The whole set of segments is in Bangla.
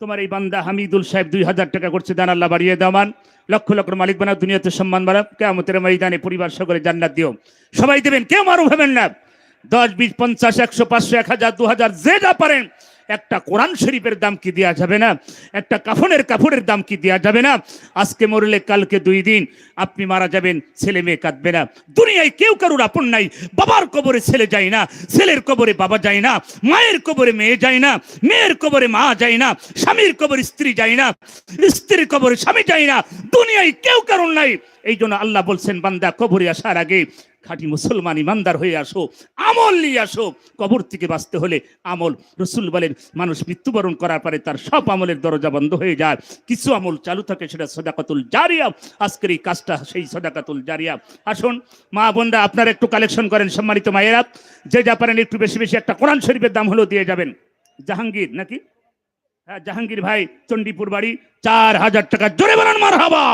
তোমার এই বান্দা হামিদুল সাহেব দুই হাজার টাকা করছে, দান আল্লাহ বাড়িয়ে দেওয়ান লক্ষ লক্ষ মালিক বানা দুনিয়াতে সম্মান বানা কেমতের ময়দানে পরিবার সকলে জান্নাত দিও। সবাই দেবেন, কেউ মারু ভাবেন না। দশ, বিশ, পঞ্চাশ, একশো, পাঁচশো, এক হাজার, দু হাজার, যে যা পারেন একটা কোরআন শরীফের দাম কি দেওয়া যাবে না? একটা কাফনের কাপড়ের দাম কি দেওয়া যাবে না? আজকে মরলে কালকে দুই দিন আপনি মারা যাবেন, ছেলে মেয়ে কাঁদবে না। দুনিয়ায় কেউ কারুর আপন নাই। বাবার কবরে ছেলে যায় না, ছেলের কবরে বাবা যায় না, মায়ের কবরে মেয়ে যায় না, মেয়ের কবরে মা যায় না, স্বামীর কবরে স্ত্রী যায় না, স্ত্রীর কবরে স্বামী যায় না। দুনিয়ায় কেউ কারণ নাই। এই জন্য আল্লাহ বলছেন, বান্দা কবরে আসার আগে খাঁটি মুসলমান ইমানদার হয়ে আসো, আমল নিয়ে আসো। কবর থেকে বাঁচতে হলে আমল, রসুল বলেন, মানুষ মৃত্যুবরণ করার পরে তার সব আমলের দরজা বন্ধ হয়ে যায়। কিছু আমল চালু থাকে, সেটা সদাকাতুল জারিয়া। আজকের এই কাজটা সেই সদাকাতুল জারিয়া। আসুন, মা বোনরা, আপনারা একটু কালেকশন করেন, সম্মানিত মায়েরা। যে যা পারেন, একটু বেশি বেশি একটা কোরআন শরীফের দাম হলো দিয়ে যাবেন। জাহাঙ্গীর নাকি? হ্যাঁ জাহাঙ্গীর ভাই, চণ্ডীপুর বাড়ি, চার হাজার টাকা। জোরে বলেন মার হাবা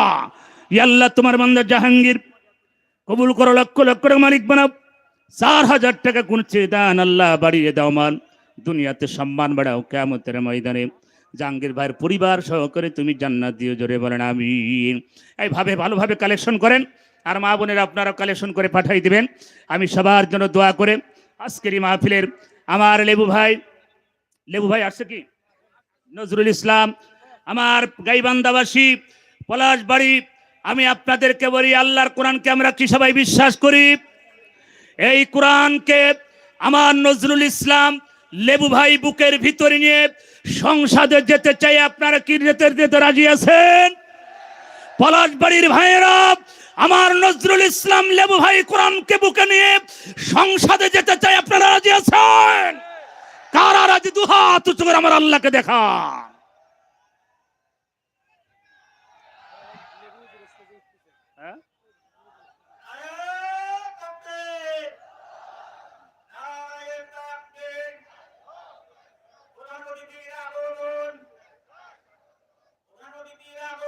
ইয়াল্লাহ তোমার বান্দা জাহাঙ্গীর। কবুল করো, লক্ষ লক্ষ টাকা মালিক বানাও। চার হাজার টাকা গুনছে দান আল্লাহ বাড়িয়ে দাও মান দুনিয়াতে সম্মান বাড়াও কেমতের ময়দানে। জাহাঙ্গীর ভাইয়ের পরিবার সহকারে তুমি জান্নাত দিও, জোরে বলেন আমি এইভাবে ভালোভাবে কালেকশন করেন, আর মা বোনের আপনারা কালেকশন করে পাঠাই দিবেন। আমি সবার জন্য দোয়া করে আজকের এই মাহফিলের আমার লেবু ভাই লেবু ভাই আসছে কি? নজরুল ইসলাম, আমার গাইবান্দাবাসী পলাশ বাড়ি আমি আপনাদেরকে বলি, আল্লাহর কোরআনকে আমরা কি সবাই বিশ্বাস করি? এই কোরআনকে আমার নজরুল ইসলাম লেবু ভাই বুকের ভিতরে নিয়ে সংসদে যেতে চাই। আপনারা কি যেতে যেতে রাজি আছেন? পলাশ বাড়ির ভাইয়েরা, আমার নজরুল ইসলাম লেবু ভাই কোরআনকে বুকে নিয়ে সংসদে যেতে চাই। আপনারা রাজি আছেন? কারা রাজি? উঁচু করে আমার আল্লাহকে দেখা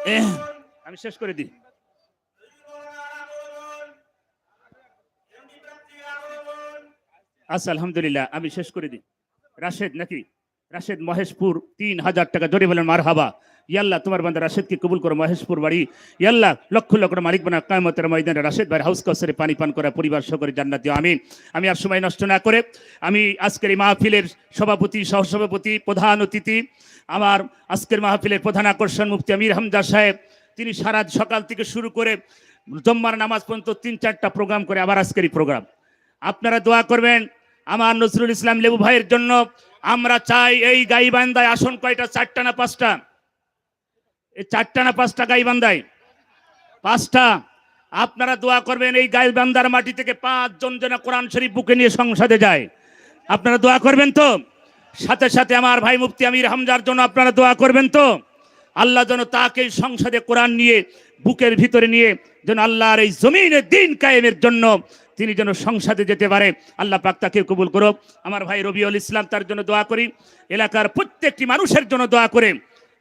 আমি শেষ করে দিই। আচ্ছা আলহামদুলিল্লাহ আমি শেষ করে দিই। রাশেদ নাকি? রাশেদ মহেশপুর তিন হাজার টাকা জোরে বলেন মার হাবা ইয়াল্লাহ তোমার বান্দা রাশেদকে কবুল করো, মহেশপুর বাড়ি। ইয়াল্লাহ লক্ষ লক্ষ মালিক বানা কায়মতের ময়দানে রাশেদ ভাই হাউস কাউসারে পানি পান করা, পরিবার সকলে জান্নাত। দিও আমিন। আমি আর সময় নষ্ট না করে আমি আজকের এই মাহফিলের সভাপতি, সহসভাপতি, প্রধান অতিথি, আমার আজকের মাহফিলের প্রধান আকর্ষণ মুফতি আমির হামজা সাহেব, তিনি সারা সকাল থেকে শুরু করে জম্মার নামাজ পর্যন্ত তিন চারটা প্রোগ্রাম করে আবার আজকের এই প্রোগ্রাম আপনারা দোয়া করবেন আমার নজরুল ইসলাম লেবু ভাইয়ের জন্য আমরা চাই এই গাইবান্দায় আসন কয়টা? চারটা না পাঁচটা? এই চারটা না পাঁচটা গাইবান্দায় পাঁচটা। আপনারা দোয়া করবেন এই গাইবান্দার মাটি থেকে পাঁচজন যেন কোরআন শরীফ বুকে নিয়ে সংসদে যায়। আপনারা দোয়া করবেন তো? সাথে সাথে আমার ভাই মুফতি আমির হামজার জন্য আপনারা দোয়া করবেন তো? আল্লাহ যেন তাকে সংসদে কোরআন নিয়ে বুকের ভিতরে নিয়ে যেন আল্লাহর এই জমিনের দিন কায়েমের জন্য তিনি যেন সংসদে যেতে পারে। আল্লাহ পাক তাকে কবুল করো আমার ভাই রবিউল ইসলাম তার জন্য দোয়া করি। এলাকার প্রত্যেকটি মানুষের জন্য দোয়া করে।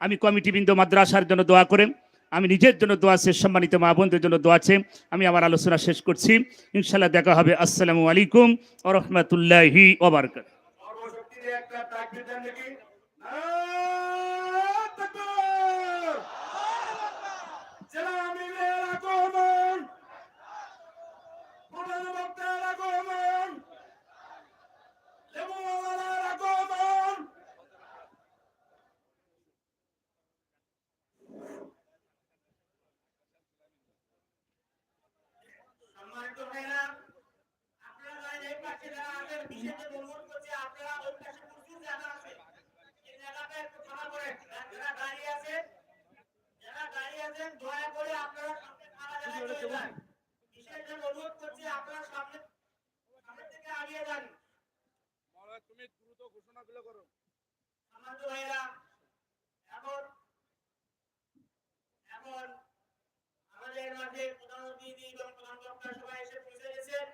আমি কমিটি বিন্দু মাদ্রাসার জন্য দোয়া করে। আমি নিজের জন্য দোয়া আছে, সম্মানিত মা বোনদের জন্য দোয়া আছে। আমি আমার আলোচনা শেষ করছি। ইনশাল্লাহ দেখা হবে। আসসালামু আলাইকুম ও রহমতুল্লাহি ওবরকাত সর্বশক্তির একটা তাকবীর দেন দেখি নারায়ণ তাকবীর জেলা আমিরের আগমন প্রধান বক্তার আগমন লেবুওয়ালার আগমন সম্মানিত ভাইরা আপনারা যারা এই পাশে যারা আছেন বিশেষ অনুরোধ করছি আপনারা ওই পাশে প্রচুর জায়গা আছে এই জায়গাটা একটু খারাপ করে যারা দাঁড়িয়ে আছে যারা আছেন দয়া করে আপনারা সামনে চলে যান বিশেষ অনুরোধ করছি আপনারা সামনে সামনে থেকে আগিয়ে যান। মহারাজ তুমি দ্রুত ঘোষণাগুলো করো। সম্মানিত ভাইরা এখন এখন আমাদের মাঝে প্রধান অতিথি এবং প্রধান বক্তা সবাই এসে পৌঁছে গেছেন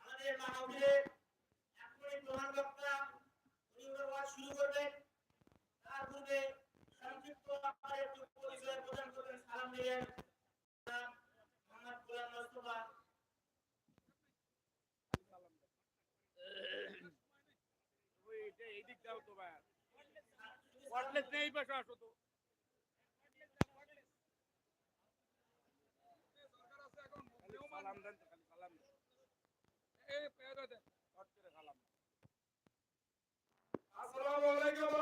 আমাদের মাহফিলে এখনই প্রধান বক্তা উনি ওনার ওয়াজ শুরু করবেন তার পূর্বে সংক্ষিপ্ত আকারে একটু পরিচয় প্রদান আসসালামু আলাইকুম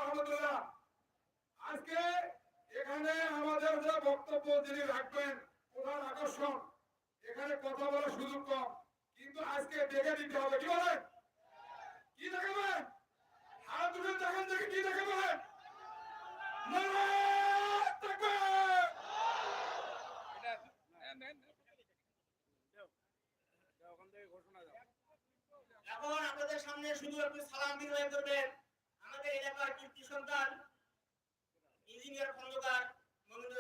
আজকে এখানে যে বক্তব্য যিনি রাখবেন প্রধান আকর্ষণ। এখানে কথা বলার সুযোগ কম। কিন্তু আজকে দেখে দিতে হবে। কি বলেন? কি দেখাবেন? হাত তুলে দেখেন দেখে কি দেখাবেন। এখন আপনাদের সামনে শুধু একটু সালাম বিনিময় করবেন। আমাদের এলাকার কীর্তি সন্তান, ইঞ্জিনিয়ার খন্দকার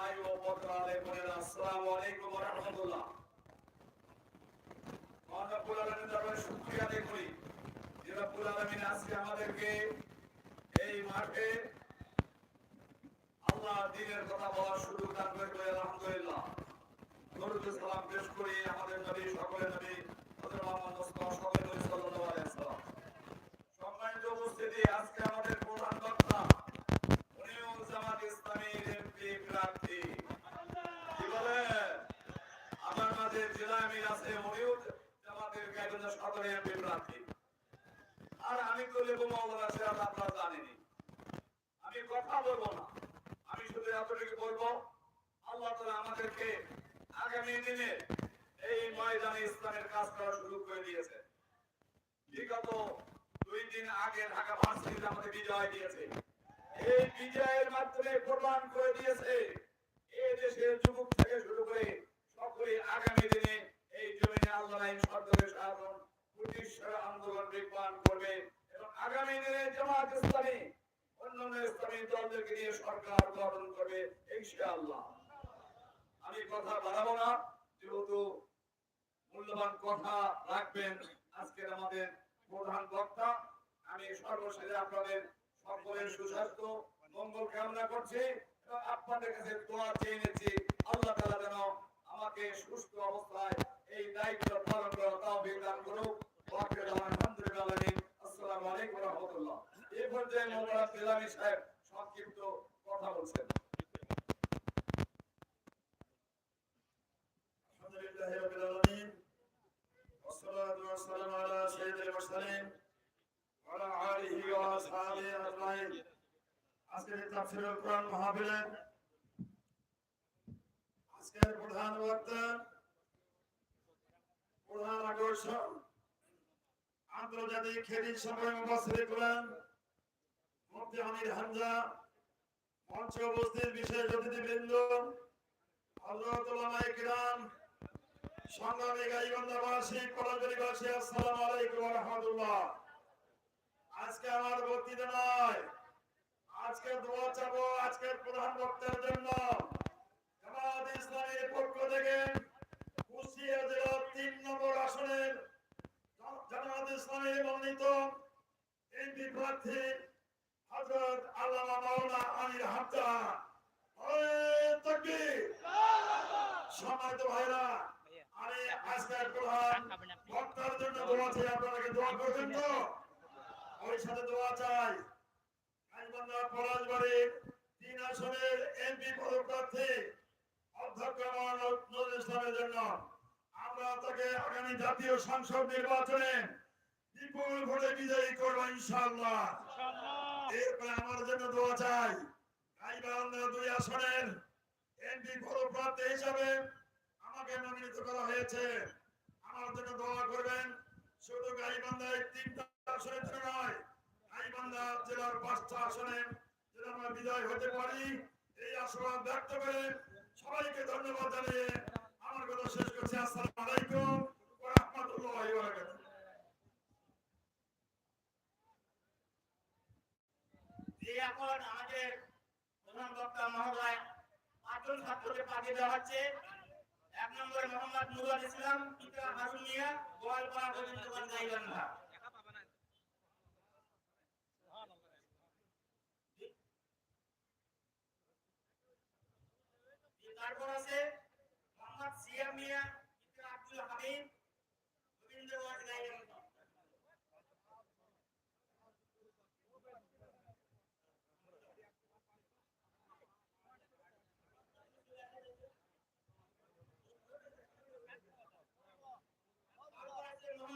ভাই ও বকরা বোনেরা আসসালামু আলাইকুম ওয়া রাহমাতুল্লাহ। মহান রব্বুল দরবারে শুকরিয়া আদায় করি। যে রব্বুল আলামিন আজকে আমাদেরকে এই মাঠে আল্লাহ দিনের কথা বলার সুযোগ দান করে আলহামদুলিল্লাহ। সালাম পেশ করি আমাদের নবী সকলের নবী হযরত মুহাম্মদ মুস্তাফা সকলের নবী সাল্লাল্লাহু আলাইহি ওয়াসাল্লাম সম্মানিত উপস্থিতি আজকে আমাদের প্রধান বক্তা উনিও জামাত ইসলামীর এমপি প্রার্থী কি বলেন আমার মাঝে জেলা আমির আছে উনিও জামাতের গাইবান্ধা সদরের এমপি প্রার্থী আর আমি তো লেবু মাওলানা সেটা তো আপনারা জানেনই আমি কথা বলব না আমি শুধু এতটুকু বলব আল্লাহ তাআলা আমাদেরকে আগামী দিনে এই ময়দানে ইসলামের কাজ করার সুযোগ করে দিয়েছে বিগত দুই দিন আগে ঢাকা ভার্সিটিতে আমাদের বিজয় দিয়েছে এই বিজয়ের মাধ্যমে প্রমাণ করে দিয়েছে এই দেশের যুবক থেকে শুরু করে সকলে আগামী দিনে এই জমিনে আল্লাহ আইন সরকারের শাসন ব্রিটিশের আন্দোলন বিজ্ঞান করবে এবং আগামী দিনে জামাত ইসলামী অন্যান্য ইসলামী দলদেরকে নিয়ে সরকার গঠন করবে, ইনশাআল্লাহ। আমি কথা বাড়াবো না, যেহেতু মূল্যবান কথা রাখবেন আজকের আমাদের প্রধান বক্তা। আমি সর্বশেষে আপনাদের সকলের সুস্বাস্থ্য, মঙ্গল কামনা করছি আপনাদের কাছে দোয়া চেয়ে নিচ্ছি, আল্লাহ তাআলা যেন আমাকে সুস্থ অবস্থায় এই দায়িত্ব পালন করার তৌফিক দান করুক। আসসালামু আলাইকুম ওয়া রাহমাতুল্লাহ এই পর্যায়ে মোবারক দিলামি সাহেব সংক্ষিপ্ত কথা বলছেন الحمد لله رب العالمين والصلاة والسلام على سيد المرسلين وعلى آله وأصحابه أجمعين আজকের তাফসীরুল কোরআন মাহফিলের আজকের প্রধান বক্তা প্রধান আকর্ষণ আন্তর্জাতিক খ্যাতি সম্পর্কে মুফাসসির কোরআন মুফতি আমির হামজা মঞ্চে উপস্থিত বিশেষ অতিথিবৃন্দ, হযরত উলামায়ে সংগ্রামী গাইবান্ধাবাসী কলাজুরিবাসী আলাইকুম আজকে আমার বক্তৃতা নয়, আজকে দোয়া চাবো আজকের প্রধান বক্তার জন্য। জামাত ইসলামের পক্ষ থেকে কুষ্টিয়া জেলার তিন নম্বর আসনের জামাত ইসলামের মনোনীত এমপি প্রার্থী হযরত আল্লামা মাওলানা আমির হামজা। সম্মানিত আমি আজকের ওই সাথে দোয়া চাই। গাইবান্ধা পলাশবাড়ি তিন আসনের এমপি পদপ্রার্থী অধ্যক্ষ জন্য। আমরা তাকে আগামী জাতীয় সংসদ নির্বাচনে বিপুল ভোটে বিজয়ী করব ইনশাআল্লাহ। এরপরে আমার জন্য দোয়া চাই দুই আসনের এমপি প্রার্থী হিসাবে আমাকে মনোনীত করা হয়েছে। আমার জন্য দোয়া করবেন শুধু গাইবান্ধায় তিনটা আসনের জন্য নয় গাইবান্ধা জেলার পাঁচটা আসনে যেন আমরা বিজয় হতে পারি এই আশীর্বাদ ব্যক্ত করে সবাইকে ধন্যবাদ জানিয়ে আমার কথা শেষ করছি। আসসালামু আলাইকুম রাহমাতুল্লাহি ওয়া বারাকাতুহু এখন আমাদের প্রধান বক্তা পাঁচজন ছাত্রকে পাঠিয়ে দেওয়া হচ্ছে। এক নম্বর মোহাম্মদ নুরুল ইসলাম, পিতা হারুন মিয়া, গোয়ালপাড়া গাইবান্ধা তারপর আছে মোহাম্মদ সিয়াম মিয়া পিতা আব্দুল হামিদ গোবিন্দগঞ্জ গাইবান্ধা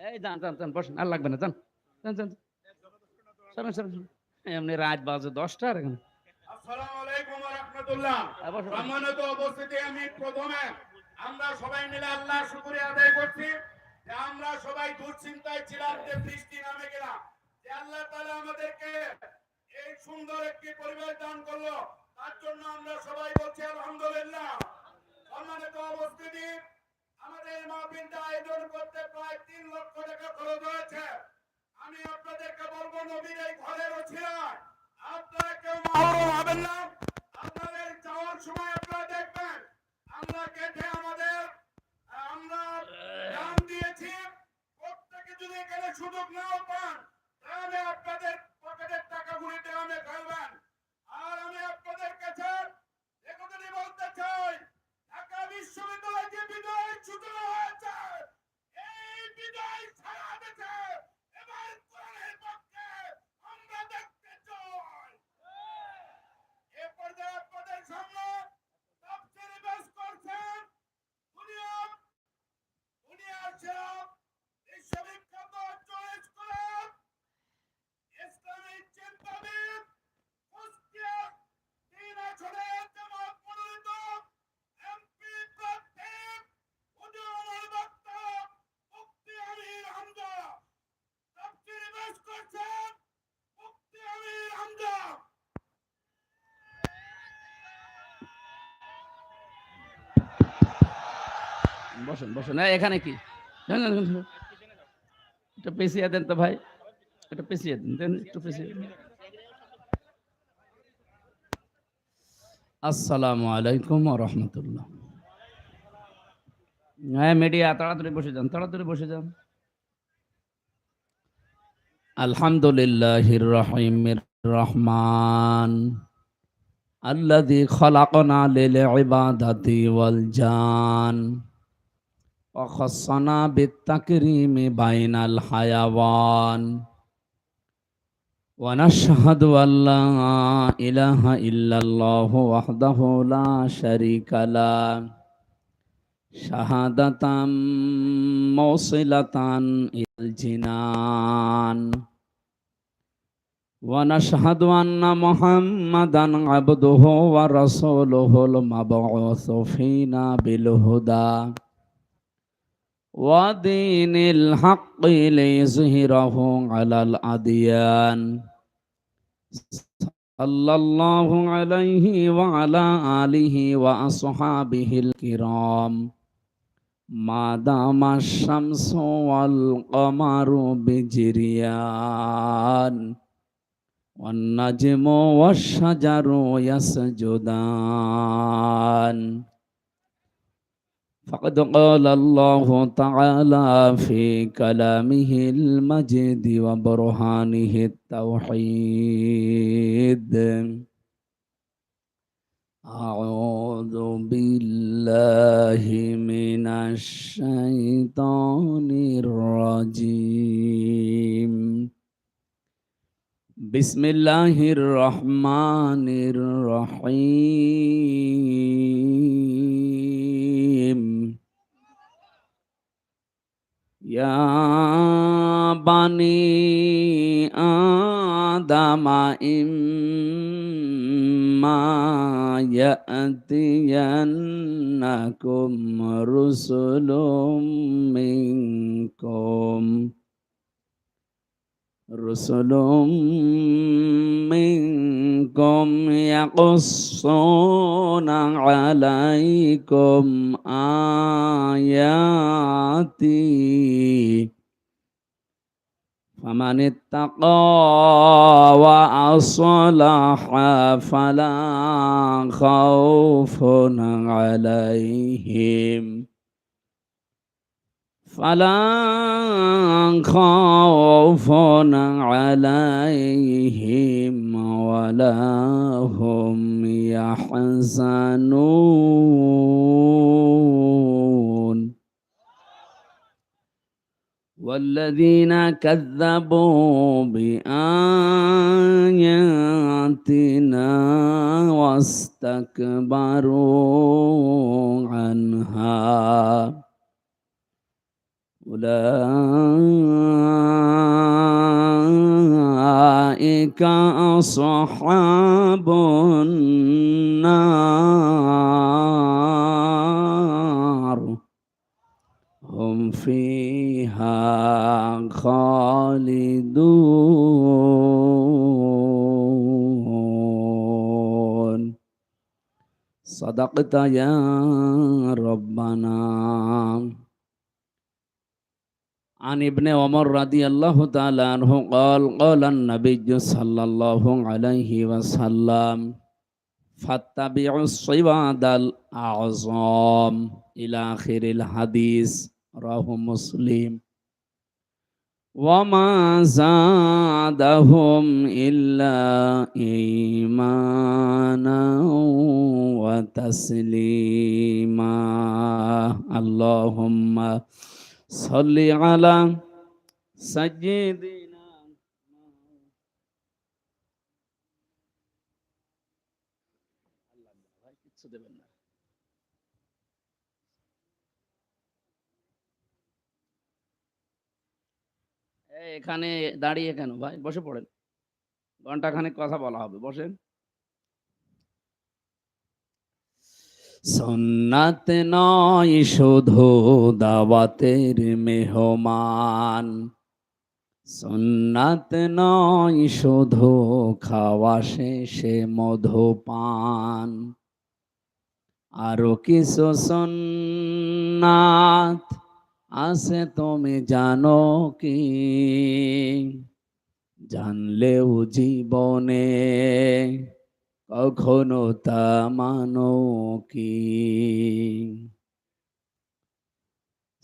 এই যান যান যান বসেন আর লাগবে না যান যান যান সরেন সরেন সরেন। এমনি রাত বাজে দশটা আর এখন। হ্যাঁ, আমরা সবাই মিলে আল্লাহ শুকরিয়া আদায় করছি যে আমরা সবাই দুশ্চিন্তায় ছিলাম যে বৃষ্টি নামে গেলাম। যে আল্লাহ তাআলা আমাদেরকে এই সুন্দর একটি পরিবেশ দান করল তার জন্য আমরা সবাই বলছি আলহামদুলিল্লাহ। সম্মানিত উপস্থিতি আমাদের মাহফিলটা আয়োজন করতে প্রায় তিন লক্ষ টাকা খরচ হয়েছে। আমি আপনাদেরকে বলব, নবীর এই ঘরের ওছিলায় আপনারা কেউ বসেন বসেন এই, এখানে কি জানেন, জানেন, জানেন। এটা পেছিয়ে দেন তো ভাই এটা পেছিয়ে দেন দেন একটু পেছিয়ে দেন। আসসালামু আলাইকুম রহমতুল্লাহ হ্যাঁ মিডিয়া তাড়াতাড়ি বসে যান তাড়াতাড়ি বসে যান আলহামদুলিল্লাহির রহিমির রহমান الذي خلقنا للعبادة والجان وخصنا بالتكريم بين الحيوان ونشهد أن لا إله إلا الله وحده لا شريك له شهادة موصلة إلى الجنان ونشهد أن محمدا عبده ورسوله المبعوث فينا بالهدى ودين الحق ليظهره على الأديان صلى الله عليه وعلى آله وأصحابه الكرام ما دام الشمس والقمر بجريان والنجم والشجر يسجدان فقد قال الله تعالى في كلامه المجيد وبرهانه التوحيد. أعوذ بالله من الشيطان الرجيم. بسم الله الرحمن الرحيم يا بني آدم إما يأتينكم رسل منكم رسل منكم يقصون عليكم آياتي فمن اتقى وأصلح فلا خوف عليهم فلا خوف عليهم ولا هم يحزنون. والذين كذبوا بآياتنا واستكبروا عنها. أولئك أصحاب النار. هم فيها خالدون. صدقت يا ربنا. عن ابن عمر رضي الله تعالى عنه قال قال النبي صلى الله عليه وسلم فاتبعوا الصواد الأعظام إلى آخر الحديث رواه مسلم. وما زادهم إلا إيمانا وتسليما. اللهم صل على سيدنا কিচ্ছু দেবেন না এই এখানে দাঁড়িয়ে কেন ভাই বসে পড়েন ঘন্টা খানেক কথা বলা হবে বসেন সন্নাত নয় শুধু দাওয়াতের মেহমান। সন্নাত নয় শুধু খাওয়া শেষে মধুপান আরও কিছু সুন্নাত আছে, তুমি জানো কি? জানলেও জীবনে কখনো তা মানো কি?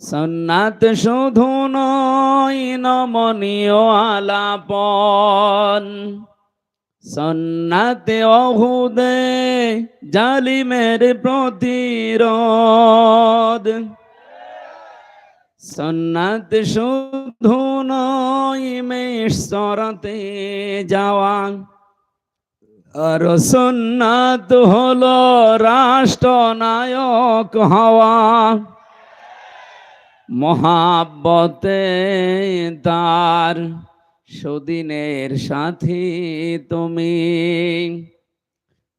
সন্নাত শুধু নয়, নমনীয় আলাপন। সন্নাতে অহুদে জালিমের প্রতিরোধ। সন্নাত শুধু নয় মেশ্বরতে যাওয়া। আর সন্নাত হলো রাষ্ট্রনায়ক হওয়া। মহাব্বতে তার সুদিনের সাথী তুমি।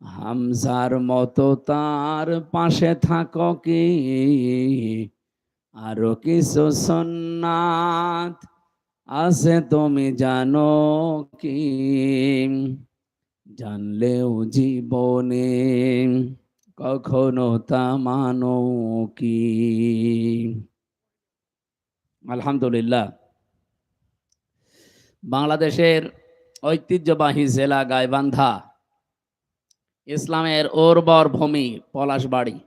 হামসার মতো তার পাশে থাকো কি? আরও কিছু সন্ন্যাত আছে তুমি জানো কি? জানলেও জীবনে কখনো তা মানো কি? আলহামদুলিল্লাহ। বাংলাদেশের ঐতিহ্যবাহী জেলা গাইবান্ধা, ইসলামের উর্বর ভূমি পলাশবাড়ি।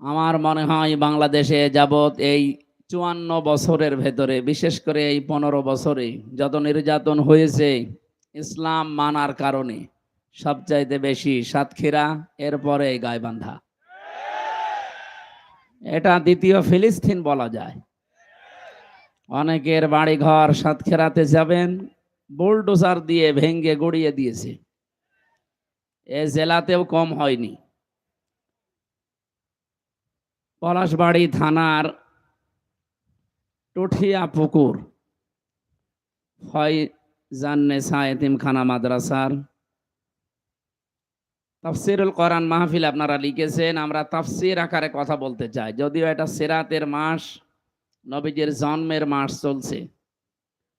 আমার মনে হয় বাংলাদেশে যাবৎ এই চুয়ান্ন বছরের ভেতরে, বিশেষ করে এই পনেরো বছরে, যত নির্যাতন হয়েছে ইসলাম মানার কারণে সবচাইতে বেশি সাতক্ষীরা, এরপরে গাইবান্ধা। এটা দ্বিতীয় ফিলিস্তিন বলা যায়। অনেকের বাড়ি ঘর সাতক্ষীরাতে যাবেন, বুলডোজার দিয়ে ভেঙ্গে গড়িয়ে দিয়েছে। এ জেলাতেও কম হয়নি। পলাশবাড়ি থানার টুঠিয়া পুকুর হয় জান্নেসা এতিমখানা মাদ্রাসার। তাফসিরুল কোরআন মাহফিল আপনারা লিখেছেন, আমরা তাফসির আকারে কথা বলতে চাই। যদিও এটা সেরাতের মাস, নবীজির জন্মের মাস চলছে।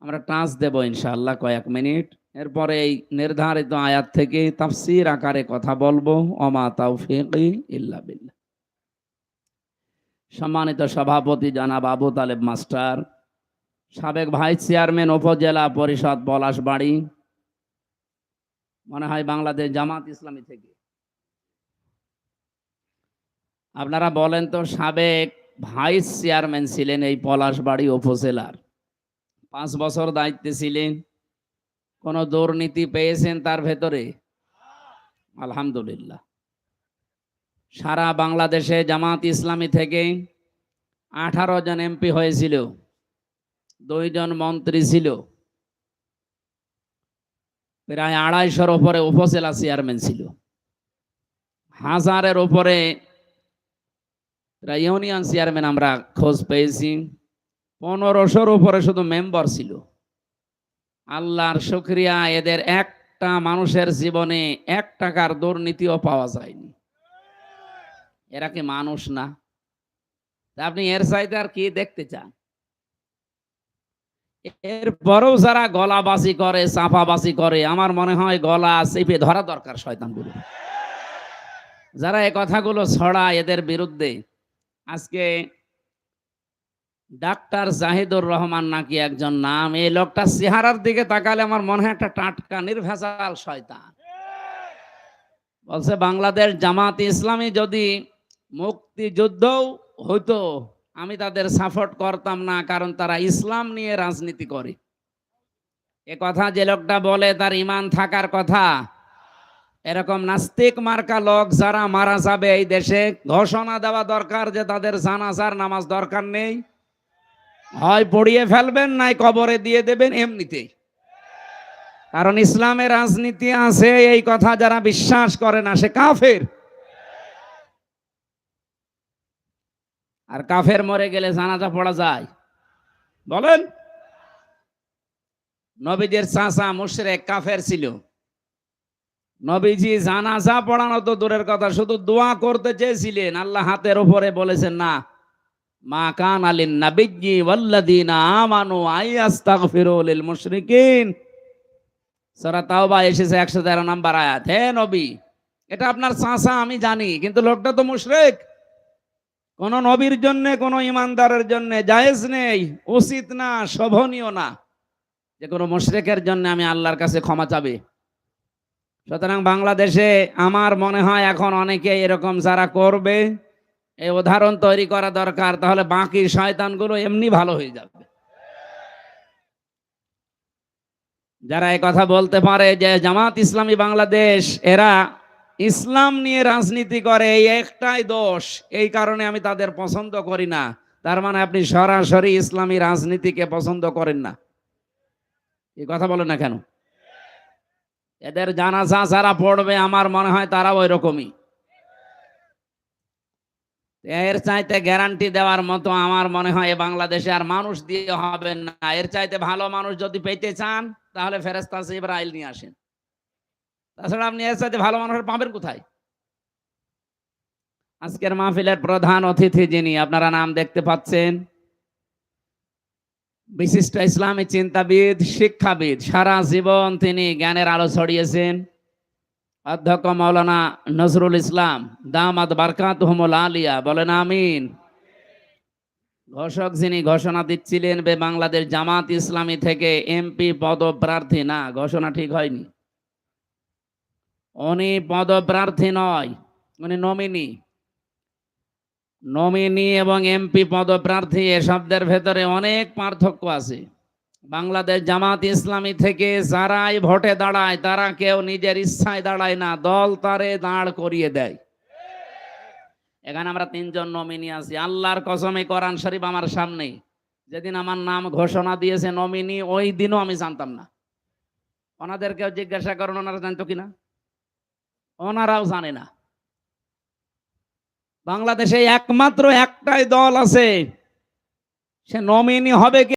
আমরা টাচ দেব ইনশাআল্লাহ কয়েক মিনিট। এরপরে এই নির্ধারিত আয়াত থেকে তাফসির আকারে কথা বলব। অমা তাওফিকি ইল্লা বিল্লাহ। সম্মানিত সভাপতি জনাব আবু তালেব মাস্টার সাবেক ভাইস চেয়ারম্যান উপজেলা পরিষদ পলাশবাড়ি, মনে হয় বাংলাদেশ জামাত ইসলামী থেকে। আপনারা বলেন তো সাবেক ভাইস চেয়ারম্যান ছিলেন এই পলাশবাড়ি উপজেলার। পাঁচ বছর দায়িত্বে ছিলেন। কোন দুর্নীতি পেয়েছেন তার ভেতরে? আলহামদুলিল্লাহ। সারা বাংলাদেশে জামাত ইসলামী থেকে আঠারো জন এমপি হয়েছিল। দুইজন মন্ত্রী ছিল। প্রায় আড়াইশোর উপরে উপজেলা চেয়ারম্যান ছিল। হাজারের প্রায় ইউনিয়ন চেয়ারম্যান আমরা খোঁজ পেয়েছি। পনেরোশোর উপরে শুধু মেম্বার ছিল। আল্লাহর শুক্রিয়া, এদের একটা মানুষের জীবনে এক টাকার দুর্নীতিও পাওয়া যায়নি। এরা কি মানুষ না? আপনি এর চাইতে আর কি দেখতে চান? এরপরেও যারা গলাবাজি করে, চাপাবাজি করে, আমার মনে হয় গলা চেপে ধরা দরকার শয়তানগুলো। যারা এই কথাগুলো ছড়া এদের বিরুদ্ধে, আজকে ডাক্তার জাহিদুর রহমান নাকি একজন নাম, এই লোকটা চেহারার দিকে তাকালে আমার মনে হয় একটা টাটকা, নির্ভেজাল শয়তান। বলছে, বাংলাদেশ জামাত ইসলামী যদি মুক্তিযুদ্ধও হইতো আমি তাদের সাপোর্ট করতাম না, কারণ তারা ইসলাম নিয়ে রাজনীতি করে। এ কথা যে লোকটা বলে, তার ইমান থাকার কথা। এরকম নাস্তিক মার্কা লোক যারা মারা যাবে এই দেশে, ঘোষণা দেওয়া দরকার যে তাদের জানাজার নামাজ দরকার নেই। হয় পড়িয়ে ফেলবেন, নাই কবরে দিয়ে দেবেন এমনিতেই কারণ ইসলামের রাজনীতি আছে, এই কথা যারা বিশ্বাস করে না, সে কাফের। আর কাফের মরে গেলে জানাজা পড়া যায়। বলেন? নবীদের চাষা মুশরেক কাফের ছিল। নবীজি জানাজা পড়ানো তো দূরের কথা, শুধু দোয়া করতে চেয়েছিলেন। আল্লাহ হাতের উপরে বলেছেন, না। মা কান আলিন নাবিজ্জি ওয়াল্লাযীনা আমানু আইয়াস্তাগফিরু লিল মুশরিকিন। সূরা তাওবা এসেছে 113 নাম্বার আয়াত। হে নবী, এটা আপনার চাচা, আমি জানি, কিন্তু লোকটা তো মুশরিক। কোন নবীর জন্য, কোন ইমানদারের জন্য জায়েজ নেই, উচিত না, শোভনীয় না। যে কোনো মুশরিকের জন্য আমি আল্লাহর কাছে ক্ষমা চাবে। সুতরাং বাংলাদেশে আমার মনে হয় এখন অনেকে এরকম যারা করবে, এই উদাহরণ তৈরি করা দরকার, তাহলে বাকি শয়তানগুলো এমনি ভালো হয়ে যাবে। যারা কথা বলতে পারে যে জামাত ইসলামী বাংলাদেশ, এরা ইসলাম নিয়ে রাজনীতি করে, এই একটাই দোষ। এই কারণে আমি তাদের পছন্দ করি না। তার মানে আপনি সরাসরি ইসলামী রাজনীতিকে পছন্দ করেন না। এই কথা বলেন না কেন? এদের জানাজা যারা পড়বে, আমার মনে হয় তারাও ওই রকমই এর চাইতে গ্যারান্টি দেওয়ার মতো আমার মনে হয় বাংলাদেশে আর মানুষ দিয়ে হবে না। এর চাইতে ভালো মানুষ যদি পেতে চান, তাহলে ফেরেস্তা ইব্রাহিল নিয়ে আসেন। তাছাড়া আপনি এর চাইতে ভালো মানুষ পাবেন কোথায়? আজকের মাহফিলের প্রধান অতিথি যিনি, আপনারা নাম দেখতে পাচ্ছেন। বিশিষ্ট ইসলামী চিন্তাবিদ, শিক্ষাবিদ, সারা জীবন তিনি জ্ঞানের আলো ছড়িয়েছেন। অধ্যক্ষ মৌলানা নজরুল ইসলাম দামাদ বারকাত আলিয়া, বলেন আমিন। ঘোষক যিনি ঘোষণা দিচ্ছিলেন বে বাংলাদেশ জামাত ইসলামী থেকে এমপি পদপ্রার্থী, না, ঘোষণা ঠিক হয়নি। উনি পদপ্রার্থী নয়, উনি নমিনি নমিনি এবং এমপি পদপ্রার্থী, এ শব্দের ভেতরে অনেক পার্থক্য আছে। বাংলাদেশ জামাত ইসলামী থেকে যারাই ভোটে দাঁড়ায়, তারা কেউ নিজের ইচ্ছায় দাঁড়ায় না, দল তারে দাঁড় করিয়ে দেয়। এখানে আমরা তিনজন নমিনি আছি। আল্লাহর কসমে কোরআন শরীফ আমার সামনে। যেদিন আমার নাম ঘোষণা দিয়েছে নমিনি ওই দিনও আমি জানতাম না। ওনাদেরকেও জিজ্ঞাসা করুন, ওনারা জানতো কিনা? ওনারাও জানে না। বাংলাদেশে একমাত্র একটাই দল আছে। সে নমিনি হবে কি?